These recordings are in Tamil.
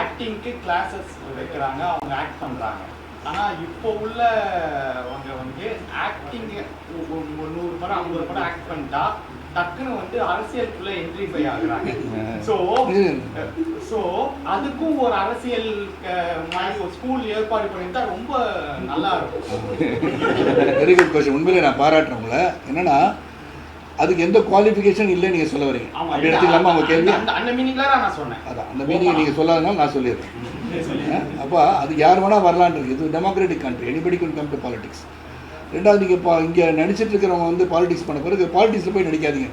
ஆக்டிங்க்கு கிளாஸஸ் வைக்கிறாங்க அவங்க ஆக்ட் பண்றாங்க. ஆனா இப்போ உள்ளவங்க வந்து ஆக்டிங் ஒரு நூறு படம் ஐம்பது படம் ஆக்ட் பண்ணிட்டா டக்குன்னு வந்து அரசியலுக்குள்ள என்ட்ரிஃபை ஆகுறாங்க. ஸோ ஸோ அதுக்கும் ஒரு அரசியல் மாதிரி ஒரு ஸ்கூல் ஏற்பாடு பண்ணிட்டா ரொம்ப நல்லா இருக்கும். வெரி குட் கொஸ்டின் உண்மையிலே நான் பாராட்டுறேன் உங்களை. என்னன்னா அதுக்கு எந்த குவாலிஃபிகேஷன் இல்லைன்னு நீங்கள் சொல்ல வரீங்க. அப்படி எடுத்துக்கலாமா அவங்க கேள்வி? அந்த- அந்த மீனிங்ல தான் நான் சொன்னேன். அதான் அந்த மீனிங் நீங்கள் சொல்லாதனால நான் சொல்லிடுறேன். அப்போ அது யார் வேணால் வரலான் இருக்கு. இது democratic country anybody can come to politics ரெண்டாவது நீங்கள் இப்போ இங்கே நடிச்சிட்டு இருக்கிறவங்க வந்து பாலிடிக்ஸ் பண்ண பிறகு பாலிடிக்ஸில் போய் நடிக்காதீங்க.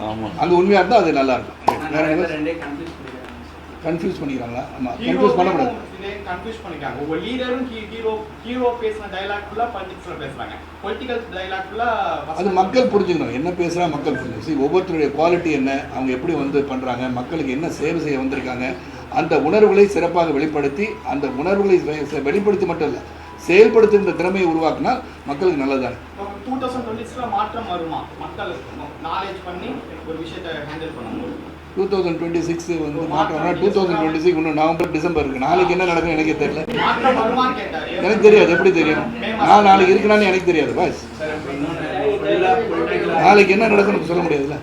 ஆமாம் அங்கே உண்மையாக இருந்தால் அது நல்லா இருக்கும். வேற நிறைய என்ன பேர் ரெண்டே கன்ஃபியூஸ் பண்ணிக்கிறாங்க பண்ணிக்கிறாங்களா ஆமாம் கன்ஃபியூஸ் பண்ணக்கூடாது. கன்ஃபியூஸ் பண்ணிக்காங்க ஒவ்வொரு லீடரும் ஹீரோ ஹீரோ பேசின டைலாக் ஃபுல்லா பாலிடிக்ஸ்ல பேசுறாங்க. பொலிட்டிக்கல் டைலாக் ஃபுல்லா அது மக்கள் புரிஞ்சுக்கணும். என்ன பேசுகிறா மக்கள் See, ஒவ்வொருத்தருடைய குவாலிட்டி என்ன அவங்க எப்படி வந்து பண்ணுறாங்க மக்களுக்கு என்ன சேவை செய்ய வந்திருக்காங்க அந்த உணர்வுகளை சிறப்பாக வெளிப்படுத்தி அந்த உணர்வுகளை வெளிப்படுத்தி மட்டும் இல்லை செயல்படுத்துகின்ற திறமையை உருவாக்கினால் மக்களுக்கு நல்லதானே டூ தௌசண்ட் டுவெண்ட்டி மாற்றம் வருமா? மக்கள் நாலேஜ் பண்ணி ஒரு விஷயத்தை ஹேண்டில் பண்ணும்போது டூ தௌசண்ட் டுவெண்ட்டி சிக்ஸ் வந்து மாற்றம்னா டூ தௌசண்ட் டுவெண்ட்டி சிக்ஸ் இன்னும் நவம்பர் டிசம்பர் இருக்குது நாளைக்கு என்ன நடக்கும் எனக்கே தெரியல. மாற்றம் எனக்கு தெரியாது எப்படி தெரியும்? நான் நாளைக்கு இருக்கலான்னு எனக்கு தெரியாது பாஸ் நாளைக்கு என்ன நடக்கும்னு சொல்ல முடியாதுல்ல.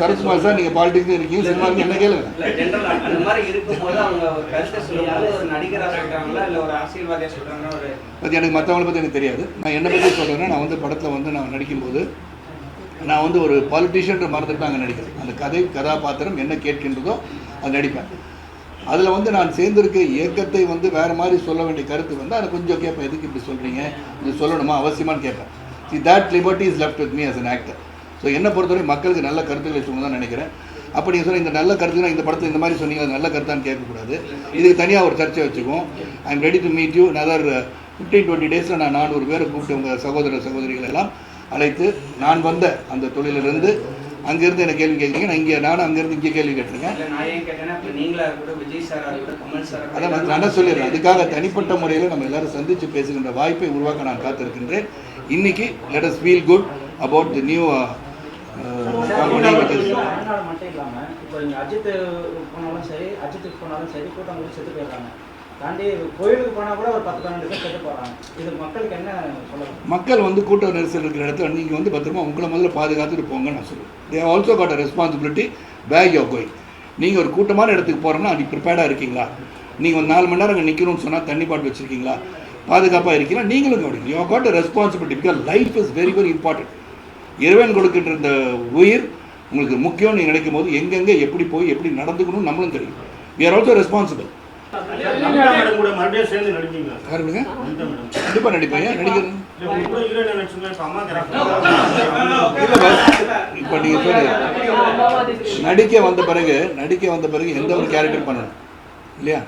சரத்குமார் சார் நீங்கள் பாலிடிக்ஸ் இருக்கீங்க சினிமாவுக்கு என்ன கேளுங்க? எனக்கு மற்றவங்கள பற்றி எனக்கு தெரியாது. நான் என்னை பற்றி சொல்கிறேன்னா நான் வந்து படத்தில் வந்து நான் நடிக்கும்போது நான் வந்து ஒரு பாலிட்டிஷியன்ற மறந்துட்டு அங்கே நடிக்கிறேன். அந்த கதை கதாபாத்திரம் என்ன கேட்கின்றதோ அது நடிப்பேன். அதில் வந்து நான் சேர்ந்திருக்க இயக்கத்தை வந்து வேறு மாதிரி சொல்ல வேண்டிய கருத்து வந்து அதை கொஞ்சம் கேட்பேன். எதுக்கு இப்படி சொல்கிறீங்க இது சொல்லணுமா? அவசியமான்னு கேட்பேன். See that liberty is left with me as an actor so என்னை பொறுத்தவரை மக்களுக்கு நல்ல கருத்துக்களை சொல்லுங்க தான் நினைக்கிறேன். அப்படி நீங்கள் சொன்ன இந்த நல்ல கருத்துனா இந்த படத்தில் இந்த மாதிரி சொன்னீங்க அது நல்ல கருத்தான்னு கேட்கக்கூடாது. இதுக்கு தனியாக ஒரு சர்ச்சை வச்சுக்குவோம். I am ready to meet you another fifteen twenty டேஸில் நான் நானூறு பேரை கூப்பிட்டு உங்கள் சகோதர சகோதரிகள் எல்லாம் அழைத்து நான் வந்த அந்த தொழிலிருந்து அங்கேருந்து என்ன கேள்வி கேட்குறீங்க நான் இங்கே நானும் அங்கேருந்து இங்கே கேள்வி கேட்டிருக்கேன். இல்லை நான் ஏன் கேட்டேன்னா இப்போ நீங்களா இருக்கட்டும் விஜய் சாரா இருக்கட்டும் கமல் சார் அதான் நான் நான் சொல்லிடுறேன். அதுக்காக தனிப்பட்ட முறையில் நம்ம எல்லாரும் சந்தித்து பேசுகின்ற வாய்ப்பை உருவாக்க நான் காத்திருக்கின்றேன். இன்னைக்கு let us feel good about the new company மட்டும் இப்போ அஜித் போனாலும் சரி அஜித்துக்கு போனாலும் சரி கூட்டம் கூட செத்து போயிடுறாங்க. தாண்டி கோயிலுக்கு கூட ஒரு பத்து பன்னெண்டு பேர் இது மக்களுக்கு என்ன சொல்லணும் மக்கள் வந்து கூட்ட நெரிசல் இருக்கிற இடத்துல நீங்கள் வந்து பத்திரமா உங்களை முதல்ல பாதுகாத்துட்டு போங்கன்னு நான் சொல்லுவேன் they also got a responsibility back you going நீங்கள் ஒரு கூட்டமான இடத்துக்கு போகிறோன்னா அது ப்ரிப்பேர்டாக இருக்கீங்களா? நீங்கள் ஒரு நாலு மணி நேரம் அங்கே நிற்கணும்னு சொன்னால் தண்ணி பாட்டு வச்சுருக்கீங்களா? பாதுகாப்பாக இருக்கீங்களா? நீங்களும் கவனிக்கணும் you got a responsibility because life is very very important இறைவன் கொடுக்கின்ற இந்த உயிர் உங்களுக்கு முக்கியம்னு நினைக்கும் போது எங்கெங்கே எப்படி போய் எப்படி நடந்துக்கணும்னு நம்மளும் தெரியும். We are also responsible Namitha madam கூட மறுபடியும் சேர்ந்து நடிப்பீங்களா? யாருங்க? நமிதா மேடம். கண்டிப்பாக நடிப்பேன். நடிக்கிறது இப்ப சொல்லு. நடிக்க வந்த பிறகு நடிக்க வந்த பிறகு எந்த ஒரு கேரக்டர் பண்ணணும்? இல்லையா?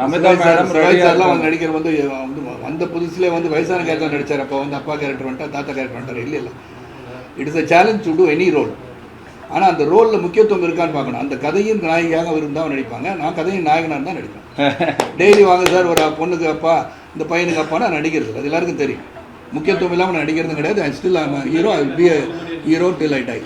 நமிதா மேடம் சார்லாம் வந்து நடிக்கிற வந்து வந்து வந்த புதுசுலேயே வந்து வயசான கேரக்டர் நடிச்சார். அப்போ வந்து அப்பா கேரக்டர் வந்துட்டா தாத்தா கேரக்டர் வந்துட்டார். இல்லை இல்லை it is a challenge to do any role ஆனால் அந்த ரோலில் முக்கியத்துவம் இருக்கான்னு பார்க்கணும். அந்த கதையின் நாயகியாக இருந்தால் நடிப்பாங்க. நான் கதையின் நாயகனாக தான் நடிப்பேன். டெய்லி வாங்க சார் ஒரு பொண்ணுக்கு அப்பா இந்த பையனுக்கு அப்பா நான் நடிக்கிறது. அது எல்லாருக்கும் தெரியும். முக்கியத்துவம் இல்லாமல் நடிக்கிறது கிடையாது. Still hero be hero till I die